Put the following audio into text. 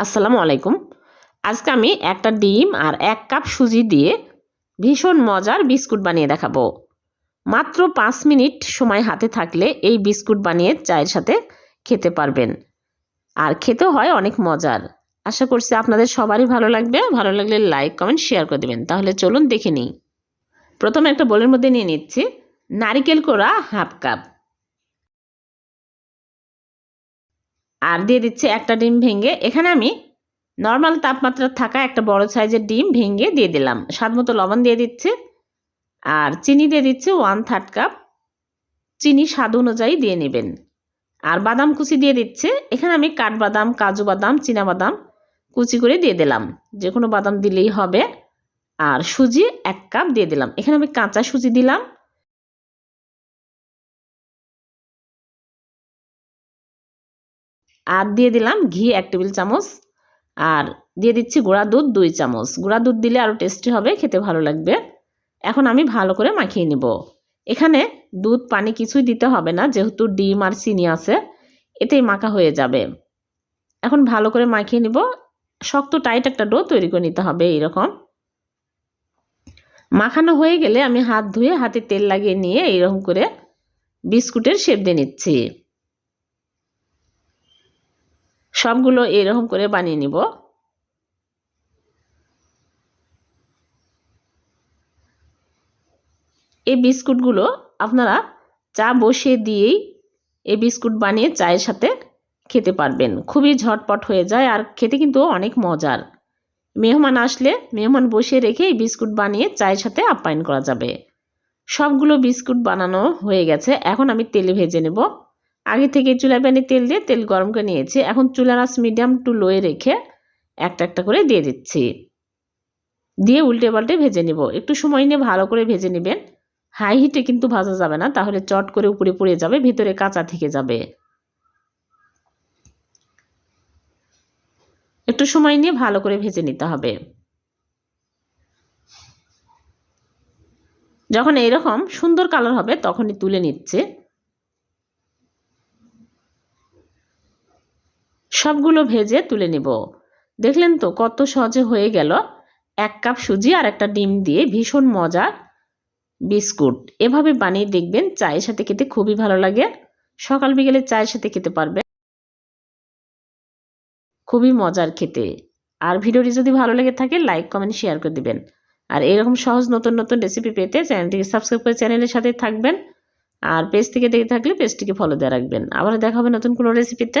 আসসালামু আলাইকুম। আজকে আমি একটা ডিম আর এক কাপ সুজি দিয়ে ভীষণ মজার বিস্কুট বানিয়ে দেখাবো। মাত্র পাঁচ মিনিট সময় হাতে থাকলে এই বিস্কুট বানিয়ে চায়ের সাথে খেতে পারবেন। আর খেতেও হয় অনেক মজার। আশা করছি আপনাদের সবারই ভালো লাগবে। ভালো লাগলে লাইক, কমেন্ট, শেয়ার করে দেবেন। তাহলে চলুন দেখে নিই। প্রথমে একটা বোলের মধ্যে নিয়ে নিচ্ছি। নারিকেল কোড়া হাফ কাপ। আর দিয়ে দিচ্ছে একটা ডিম ভেঙে, এখানে আমি নর্মাল তাপমাত্রা থাকা একটা বড় সাইজের ডিম ভেঙে দিয়ে দিলাম। স্বাদ মতো লবণ দিয়ে দিচ্ছে। আর চিনি দিয়ে দিচ্ছে ওয়ান থার্ড কাপ চিনি স্বাদ অনুযায়ী দিয়ে নেবেন। আর বাদাম কুচি দিয়ে দিচ্ছে। এখানে আমি কাঠবাদাম কাজু বাদাম বাদাম কুচি করে দিয়ে দিলাম। যে কোনো বাদাম দিলেই হবে। আর সুজি এক কাপ দিয়ে দিলাম। এখানে আমি কাঁচা সুজি দিলাম। আর দিয়ে দিলাম ঘি এক টেবিল চামচ, আর দিয়ে দিচ্ছি গুঁড়া দুধ দুই চামচ। গুঁড়া দুধ দিলে আরও টেস্টি হবে, খেতে ভালো লাগবে। এখন আমি ভালো করে মাখিয়ে নিব। এখানে দুধ, পানি কিছুই দিতে হবে না, যেহেতু ডিম আর চিনি আছে, এতেই মাখা হয়ে যাবে। এখন ভালো করে মাখিয়ে নিব। শক্ত টাইট একটা ডো তৈরি করে নিতে হবে এইরকম। মাখানো হয়ে গেলে আমি হাত ধুয়ে হাতে তেল লাগিয়ে নিয়ে এইরকম করে বিস্কুটের শেপ দিয়ে নিচ্ছি। সবগুলো এরকম করে বানিয়ে নিব। এই বিস্কুটগুলো আপনারা চা বসিয়ে দিয়েই এই বিস্কুট বানিয়ে চায়ের সাথে খেতে পারবেন। খুবই ঝটপট হয়ে যায় আর খেতে কিন্তু অনেক মজার। মেহমান আসলে মেহমান বসিয়ে রেখে এই বিস্কুট বানিয়ে চায়ের সাথে আপ্যায়ন করা যাবে। সবগুলো বিস্কুট বানানো হয়ে গেছে। এখন আমি তেলে ভেজে নেব। আগে থেকে চুলা প্যানে তেল দিয়ে তেল গরম করে নিয়েছি। এখন চুলার আঁচ মিডিয়াম টু লোয়ে রেখে একটা একটা করে দিয়ে দিচ্ছি। দিয়ে উল্টে পাল্টে ভেজে নিব। একটু সময় নিয়ে ভালো করে ভেজে নেবেন। হাই হিটে কিন্তু ভাজা যাবে না, তাহলে চট করে উপরে পড়ে যাবে, ভিতরে কাঁচা থেকে যাবে। একটু সময় নিয়ে ভালো করে ভেজে নিতে হবে। যখন এইরকম সুন্দর কালার হবে, তখনই তুলে নিচ্ছে। সবগুলো ভেজে তুলে নেব। দেখলেন তো কত সহজে হয়ে গেল। এক কাপ সুজি আর একটা ডিম দিয়ে ভীষণ মজার বিস্কুট। এভাবে বানিয়ে দেখবেন চায়ের সাথে খেতে খুবই ভালো লাগে। সকাল বিকেলে চায়ের সাথে খেতে পারবে খুবই মজার খেতে। আর ভিডিওটি যদি ভালো লেগে থাকে, লাইক, কমেন্ট, শেয়ার করে দিবেন। আর এরকম সহজ নতুন নতুন রেসিপি পেতে চ্যানেলটিকে সাবস্ক্রাইব করে চ্যানেলের সাথে থাকবেন। আর পেজ থেকে দেখে থাকলে পেজটিকে ফলো দিয়ে রাখবেন। আবার দেখা হবে নতুন কোনো রেসিপিতে।